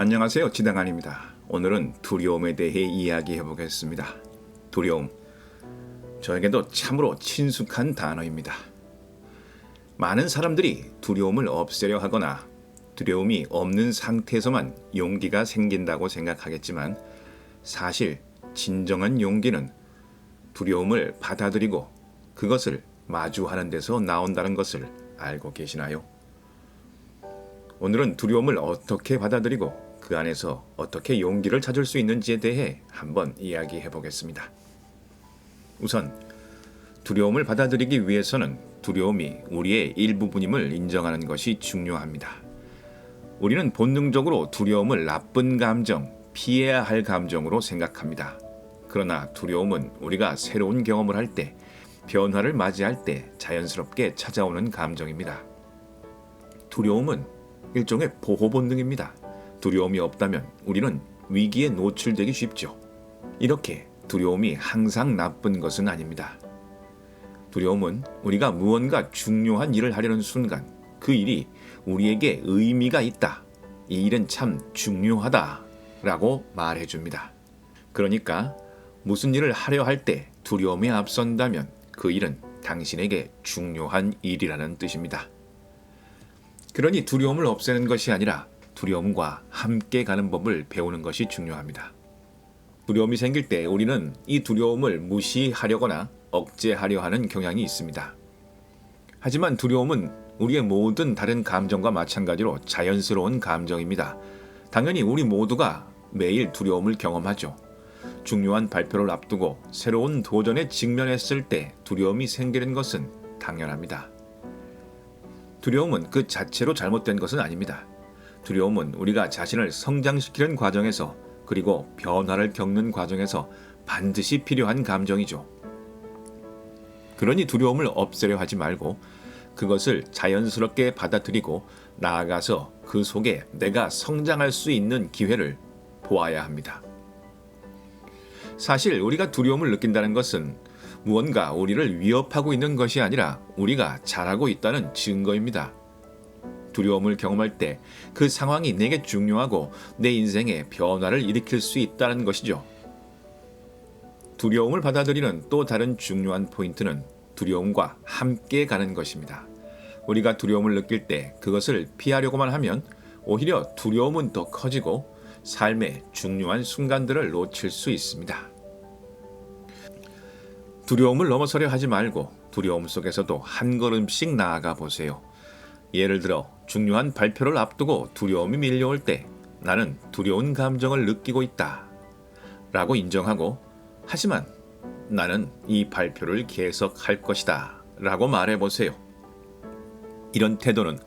안녕하세요. 지당안입니다. 오늘은 두려움에 대해 이야기해 보겠습니다. 두려움. 저에게도 참으로 친숙한 단어입니다. 많은 사람들이 두려움을 없애려 하거나 두려움이 없는 상태에서만 용기가 생긴다고 생각하겠지만 사실 진정한 용기는 두려움을 받아들이고 그것을 마주하는 데서 나온다는 것을 알고 계시나요? 오늘은 두려움을 어떻게 받아들이고 그 안에서 어떻게 용기를 찾을 수 있는지에 대해 한번 이야기해 보겠습니다. 우선 두려움을 받아들이기 위해서는 두려움이 우리의 일부분임을 인정하는 것이 중요합니다. 우리는 본능적으로 두려움을 나쁜 감정, 피해야 할 감정으로 생각합니다. 그러나 두려움은 우리가 새로운 경험을 할 때, 변화를 맞이할 때 자연스럽게 찾아오는 감정입니다. 두려움은 일종의 보호 본능입니다. 두려움이 없다면 우리는 위기에 노출되기 쉽죠. 이렇게 두려움이 항상 나쁜 것은 아닙니다. 두려움은 우리가 무언가 중요한 일을 하려는 순간 그 일이 우리에게 의미가 있다. 이 일은 참 중요하다. 라고 말해 줍니다. 그러니까 무슨 일을 하려 할 때 두려움에 앞선다면 그 일은 당신에게 중요한 일이라는 뜻입니다. 그러니 두려움을 없애는 것이 아니라 두려움과 함께 가는 법을 배우는 것이 중요합니다. 두려움이 생길 때 우리는 이 두려움을 무시하려거나 억제하려 하는 경향이 있습니다. 하지만 두려움은 우리의 모든 다른 감정과 마찬가지로 자연스러운 감정입니다. 당연히 우리 모두가 매일 두려움을 경험하죠. 중요한 발표를 앞두고 새로운 도전에 직면했을 때 두려움이 생기는 것은 당연합니다. 두려움은 그 자체로 잘못된 것은 아닙니다. 두려움은 우리가 자신을 성장시키는 과정에서 그리고 변화를 겪는 과정에서 반드시 필요한 감정이죠. 그러니 두려움을 없애려 하지 말고 그것을 자연스럽게 받아들이고 나아가서 그 속에 내가 성장할 수 있는 기회를 보아야 합니다. 사실 우리가 두려움을 느낀다는 것은 무언가 우리를 위협하고 있는 것이 아니라 우리가 잘하고 있다는 증거입니다. 두려움을 경험할 때 그 상황이 내게 중요하고 내 인생에 변화를 일으킬 수 있다는 것이죠. 두려움을 받아들이는 또 다른 중요한 포인트는 두려움과 함께 가는 것입니다. 우리가 두려움을 느낄 때 그것을 피하려고만 하면 오히려 두려움은 더 커지고 삶의 중요한 순간들을 놓칠 수 있습니다. 두려움을 넘어서려 하지 말고 두려움 속에서도 한 걸음씩 나아가 보세요. 예를 들어 중요한 발표를 앞두고 두려움이 밀려올 때 나는 두려운 감정을 느끼고 있다. 라고 인정하고 하지만 나는 이 발표를 계속 할 것이다. 라고 말해 보세요. 이런 태도는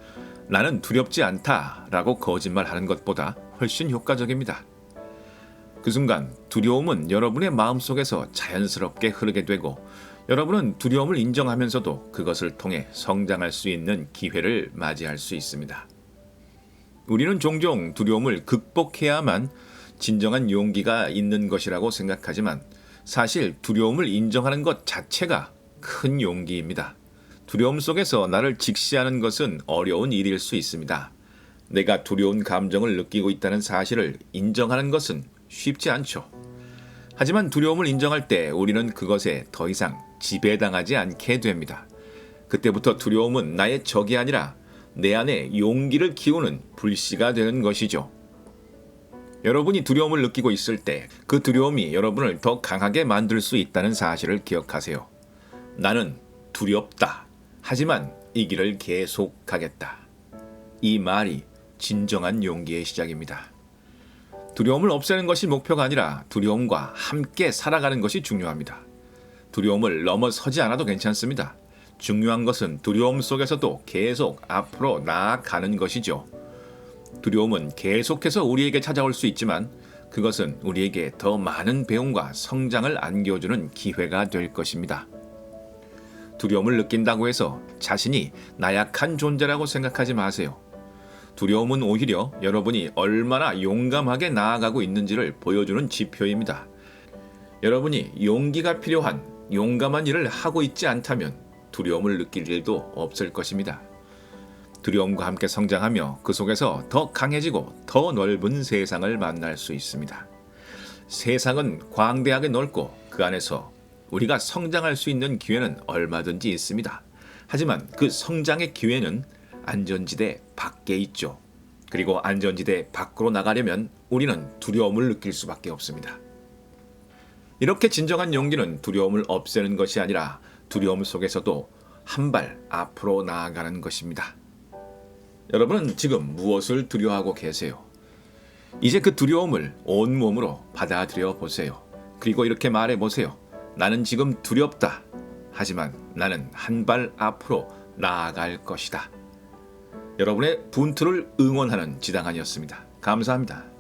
나는 두렵지 않다. 라고 거짓말하는 것보다 훨씬 효과적입니다. 그 순간 두려움은 여러분의 마음속에서 자연스럽게 흐르게 되고 여러분은 두려움을 인정하면서도 그것을 통해 성장할 수 있는 기회를 맞이할 수 있습니다. 우리는 종종 두려움을 극복해야만 진정한 용기가 있는 것이라고 생각하지만 사실 두려움을 인정하는 것 자체가 큰 용기입니다. 두려움 속에서 나를 직시하는 것은 어려운 일일 수 있습니다. 내가 두려운 감정을 느끼고 있다는 사실을 인정하는 것은 쉽지 않죠. 하지만 두려움을 인정할 때 우리는 그것에 더 이상 지배당하지 않게 됩니다. 그때부터 두려움은 나의 적이 아니라 내 안에 용기를 키우는 불씨가 되는 것이죠. 여러분이 두려움을 느끼고 있을 때 그 두려움이 여러분을 더 강하게 만들 수 있다는 사실을 기억하세요. 나는 두렵다. 하지만 이 길을 계속하겠다. 이 말이 진정한 용기의 시작입니다. 두려움을 없애는 것이 목표가 아니라 두려움과 함께 살아가는 것이 중요합니다. 두려움을 넘어서지 않아도 괜찮습니다. 중요한 것은 두려움 속에서도 계속 앞으로 나아가는 것이죠. 두려움은 계속해서 우리에게 찾아올 수 있지만 그것은 우리에게 더 많은 배움과 성장을 안겨주는 기회가 될 것입니다. 두려움을 느낀다고 해서 자신이 나약한 존재라고 생각하지 마세요. 두려움은 오히려 여러분이 얼마나 용감하게 나아가고 있는지를 보여주는 지표입니다. 여러분이 용기가 필요한 용감한 일을 하고 있지 않다면 두려움을 느낄 일도 없을 것입니다. 두려움과 함께 성장하며 그 속에서 더 강해지고 더 넓은 세상을 만날 수 있습니다. 세상은 광대하게 넓고 그 안에서 우리가 성장할 수 있는 기회는 얼마든지 있습니다. 하지만 그 성장의 기회는 안전지대 밖에 있죠. 그리고 안전지대 밖으로 나가려면 우리는 두려움을 느낄 수밖에 없습니다. 이렇게 진정한 용기는 두려움을 없애는 것이 아니라 두려움 속에서도 한 발 앞으로 나아가는 것입니다. 여러분은 지금 무엇을 두려워하고 계세요? 이제 그 두려움을 온몸으로 받아들여 보세요. 그리고 이렇게 말해 보세요. 나는 지금 두렵다. 하지만 나는 한 발 앞으로 나아갈 것이다. 여러분의 분투를 응원하는 지당한이었습니다. 감사합니다.